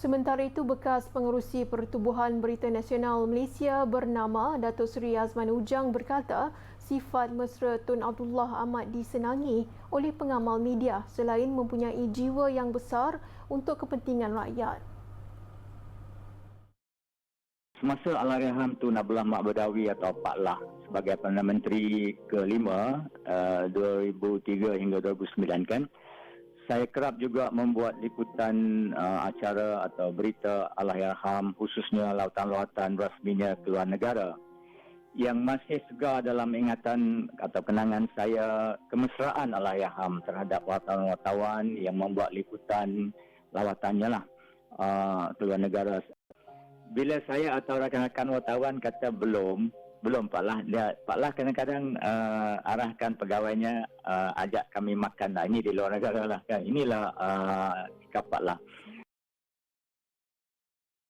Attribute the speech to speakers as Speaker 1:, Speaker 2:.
Speaker 1: Sementara itu, bekas pengerusi Pertubuhan Berita Nasional Malaysia bernama Datuk Seri Azman Ujang berkata sifat mesra Tun Abdullah amat disenangi oleh pengamal media selain mempunyai jiwa yang besar untuk kepentingan rakyat.
Speaker 2: Semasa Allahyarham Tun Abdullah Mak Badawi atau Pak Lah sebagai Perdana Menteri kelima uh, 2003 hingga 2009 kan saya kerap juga membuat liputan uh, acara atau berita Allahyarham khususnya lautan-lautan rasminya keluar negara. Yang masih segar dalam ingatan atau kenangan saya kemesraan Allahyarham terhadap wartawan-wartawan yang membuat liputan lawatannya lah uh, keluar negara. Bila saya atau rakan-rakan wartawan kata belum, belum Pak Lah. Dia, Pak Lah kadang-kadang uh, arahkan pegawainya uh, ajak kami makan lah. Ini di luar negara lah kan. Inilah uh, sikap Pak Lah.